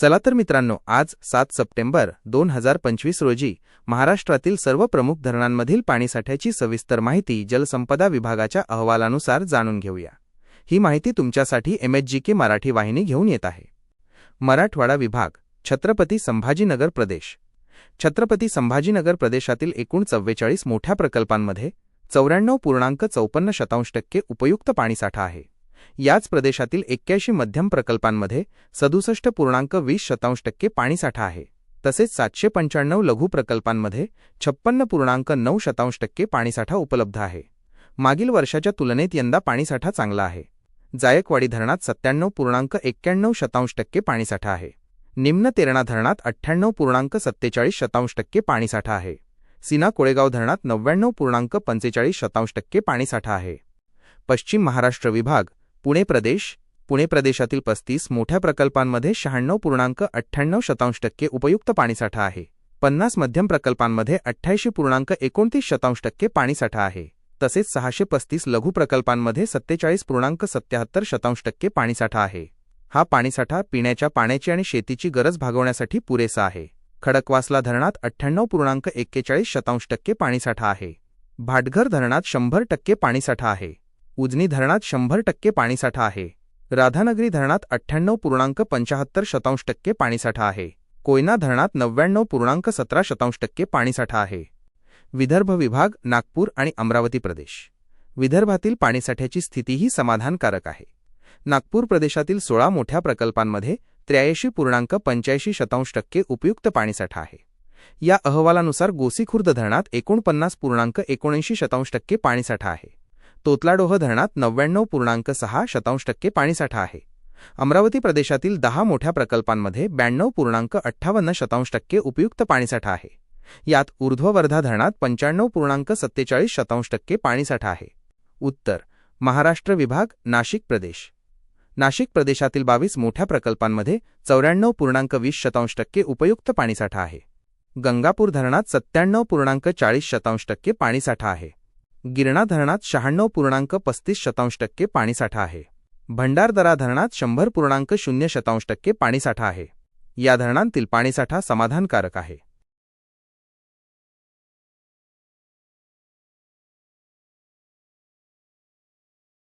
चला तर मित्रांनो आज सात सप्टेंबर दोन हजार पंचवीस रोजी महाराष्ट्रातील सर्व प्रमुख धरणांमधील पाणीसाठ्याची सविस्तर माहिती जलसंपदा विभागाच्या अहवालानुसार जाणून घेऊया. ही माहिती तुमच्यासाठी एमएचजीके मराठी वाहिनी घेऊन येत आहे. मराठवाडा विभाग छत्रपती संभाजीनगर प्रदेश. छत्रपती संभाजीनगर प्रदेशातील एकूण चव्वेचाळीस मोठ्या प्रकल्पांमध्ये चौऱ्याण्णव पूर्णांक चौपन्न शतांश टक्के उपयुक्त पाणीसाठा आहे. याच प्रदेशातील एक्क्याऐंशी मध्यम प्रकल्पांमध्ये सदुसष्ट पूर्णांक वीस शतांश टक्के पाणीसाठा आहे. तसेच सातशे पंच्याण्णव लघु प्रकल्पांमध्ये छप्पन्न पूर्णांक नऊ शतांश टक्के पाणीसाठा उपलब्ध आहे. मागील वर्षाच्या तुलनेत यंदा पाणीसाठा चांगला आहे. जायकवाडी धरणात सत्त्याण्णव पूर्णांक एक्क्याण्णव शतांश टक्के पाणीसाठा आहे. निम्न तेरणा धरणात अठ्ठ्याण्णव पूर्णांक सत्तेचाळीस शतांश टक्के पाणीसाठा आहे. सीना कोळेगाव धरणात नव्याण्णव पूर्णांक पंचेचाळीस शतांश टक्के पाणीसाठा आहे. पश्चिम महाराष्ट्र विभाग पुणे प्रदेश पुणे प्रदेशातील पस्तीस मोठ्या प्रकल्पांमध्ये शहाण्णव पूर्णांक अठ्ठ्याण्णव शतांश टक्के उपयुक्त पाणीसाठा आहे. पन्नास मध्यम प्रकल्पांमध्ये अठ्ठ्याऐंशी पूर्णांक एकोणतीस शतांश टक्के पाणीसाठा आहे. तसेच सहाशे पस्तीस लघु प्रकल्पांमध्ये सत्तेचाळीस पूर्णांक सत्याहत्तर शतांश टक्के पाणीसाठा आहे. हा पाणीसाठा पिण्याच्या पाण्याची आणि शेतीची गरज भागवण्यासाठी पुरेसा आहे. खडकवासला धरणात अठ्ठ्याण्णव पूर्णांक एक्केचाळीस शतांश टक्के पाणीसाठा आहे. भाटघर धरणात शंभर टक्के पाणीसाठा आहे. उजनी धरणात शंभर टक्के पाणीसाठा आहे. राधानगरी धरणात अठ्ठ्याण्णव पूर्णांक पंचाहत्तर शतांश टक्के पाणीसाठा आहे. कोयना धरणात नव्याण्णव पूर्णांक सतरा शतांश टक्के पाणीसाठा आहे. विदर्भ विभाग नागपूर आणि अमरावती प्रदेश. विदर्भातील पाणीसाठ्याची स्थितीही समाधानकारक आहे. नागपूर प्रदेशातील सोळा मोठ्या प्रकल्पांमध्ये त्र्याऐंशी पूर्णांक पंच्याऐंशी शतांश टक्के उपयुक्त पाणीसाठा आहे. या अहवालानुसार गोसीखुर्द धरणात एकोणपन्नास पूर्णांक एकोणऐंशी शतांश टक्के पाणीसाठा आहे. तोतलाडोह धरणात नव्याण्णव पूर्णांक सहा शतांश टक्के पाणीसाठा आहे. अमरावती प्रदेशातील दहा मोठ्या प्रकल्पांमध्ये ब्याण्णव पूर्णांक अठ्ठावन्न शतांश टक्के उपयुक्त पाणीसाठा आहे. यात ऊर्ध्ववर्धा धरणात पंच्याण्णव पूर्णांक सत्तेचाळीस शतांश टक्के पाणीसाठा आहे. उत्तर. महाराष्ट्र विभाग नाशिक प्रदेश. नाशिक प्रदेशातील बावीस मोठ्या प्रकल्पांमध्ये चौऱ्याण्णव पूर्णांक वीस शतांश टक्के उपयुक्त पाणीसाठा आहे. गंगापूर धरणात सत्त्याण्णव पूर्णांक चाळीस शतांश टक्के पाणीसाठा आहे. गिरणा धरणात शहाण्णव पूर्णांक पस्तीस शतांश टक्के पाणीसाठा आहे. भंडारदरा धरणात शंभर पूर्णांक शून्य शतांश टक्के पाणीसाठा आहे. या धरणांतील पाणीसाठा समाधानकारक आहे.